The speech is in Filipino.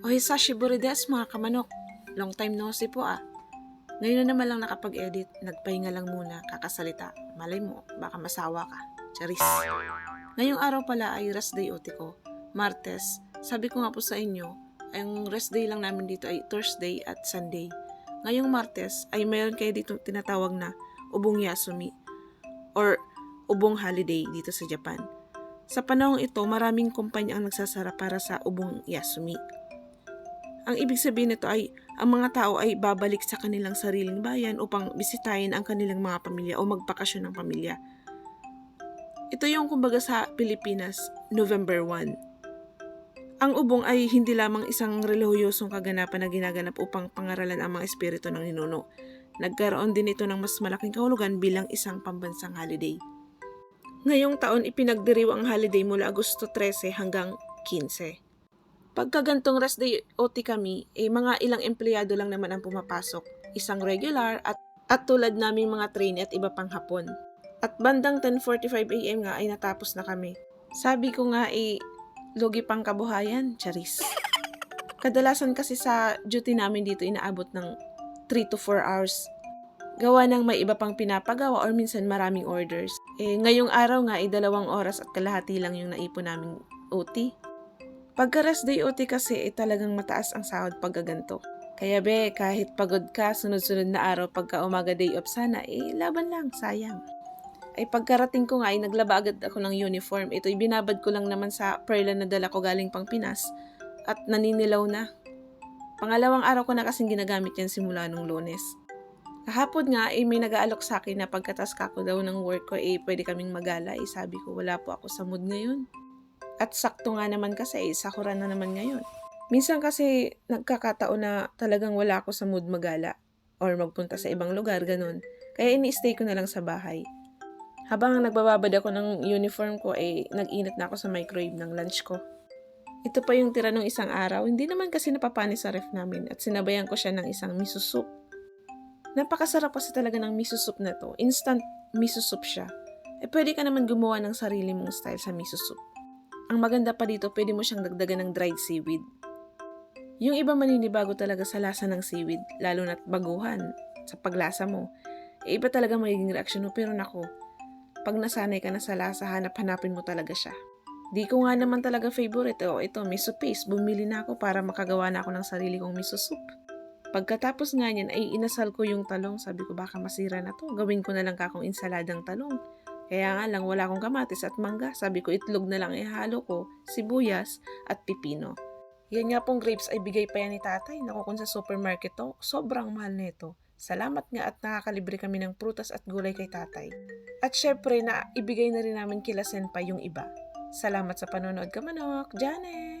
O Hisashi Burides mga kamanok, long time no see po ah. Ngayon na naman lang nakapag-edit, nagpahinga lang muna, kakasalita. Malay mo, baka masawa ka. Charis. Ngayong araw pala ay rest day OT ko, Martes. Sabi ko nga po sa inyo, ang rest day lang namin dito ay Thursday at Sunday. Ngayong Martes ay mayroon kayo dito tinatawag na Ubong Yasumi or Ubong Holiday dito sa Japan. Sa panahong ito, maraming kumpanya ang nagsasara para sa Ubong Yasumi. Ang ibig sabihin nito ay ang mga tao ay babalik sa kanilang sariling bayan upang bisitahin ang kanilang mga pamilya o magpakasyon ng pamilya. Ito yung kumbaga sa Pilipinas, November 1. Ang ubong ay hindi lamang isang relihiyosong kaganapan na ginaganap upang pangaralan ang mga espiritu ng ninuno. Nagkaroon din ito ng mas malaking kahulugan bilang isang pambansang holiday. Ngayong taon ipinagdiriw ang holiday mula Agosto 13 hanggang 15. Pagka gantong rest day OT kami, eh mga ilang empleyado lang naman ang pumapasok. Isang regular at, at tulad naming mga trainee at iba pang hapon. At bandang 10.45am nga ay natapos na kami. Sabi ko nga eh, logi pang kabuhayan, charis. Kadalasan kasi sa duty namin dito inaabot ng 3 to 4 hours. Gawa ng may iba pang pinapagawa or minsan maraming orders. Eh, ngayong araw nga ay dalawang oras at kalahati lang yung naipon naming OT. Pagka rest day OT kasi eh, talagang mataas ang sahod pagkaganto. Kaya be, kahit pagod ka, sunod-sunod na araw pagka umaga day off sana, eh laban lang, sayang. Ay pagkarating ko nga ay naglaba agad ako ng uniform. Ito'y binabad ko lang naman sa perla na dala ko galing pang Pinas at naninilaw na. Pangalawang araw ko na kasing ginagamit yan simula nung lunes. Kahapon nga, eh, may nag-aalok sa akin na pagkatas kako daw ng work ko, eh, pwede kaming magala. Eh, sabi ko, wala po ako sa mood ngayon. At sakto nga naman kasi, eh, sakuran na naman ngayon. Minsan kasi nagkakataon na talagang wala ako sa mood magala or magpunta sa ibang lugar, ganun. Kaya ini-stay ko na lang sa bahay. Habang nagbababad ako ng uniform ko, eh, nag-init na ako sa microwave ng lunch ko. Ito pa yung tira ng isang araw, hindi naman kasi napapanis sa ref namin at sinabayan ko siya ng isang miso soup. Napakasarap kasi talaga ng miso soup na to. Instant miso soup siya. Eh pwede ka naman gumawa ng sarili mong style sa miso soup. Ang maganda pa dito, pwede mo siyang dagdagan ng dried seaweed. Yung iba maninibago talaga sa lasa ng seaweed, lalo na't baguhan sa paglasa mo. Eh, iba talaga magiging reaksyon mo, pero nako, pag nasanay ka na sa lasa, hanap-hanapin mo talaga siya. Di ko nga naman talaga favorite. O, ito, miso paste. Bumili na ako para makagawa na ako ng sarili kong miso soup. Pagkatapos nga niyan ay inasal ko yung talong. Sabi ko baka masira na to. Gawin ko na lang kakong insaladang talong. Kaya nga lang wala akong kamatis at mangga. Sabi ko itlog na lang ihalo ko, sibuyas at pipino. Yan nga pong grapes ay bigay pa yan ni tatay. Naku kung sa supermarket to, sobrang mahal nito. Salamat nga at nakakalibre kami ng prutas at gulay kay tatay. At syempre na ibigay na rin namin kila Senpai yung iba. Salamat sa panonood ka manok, Janet!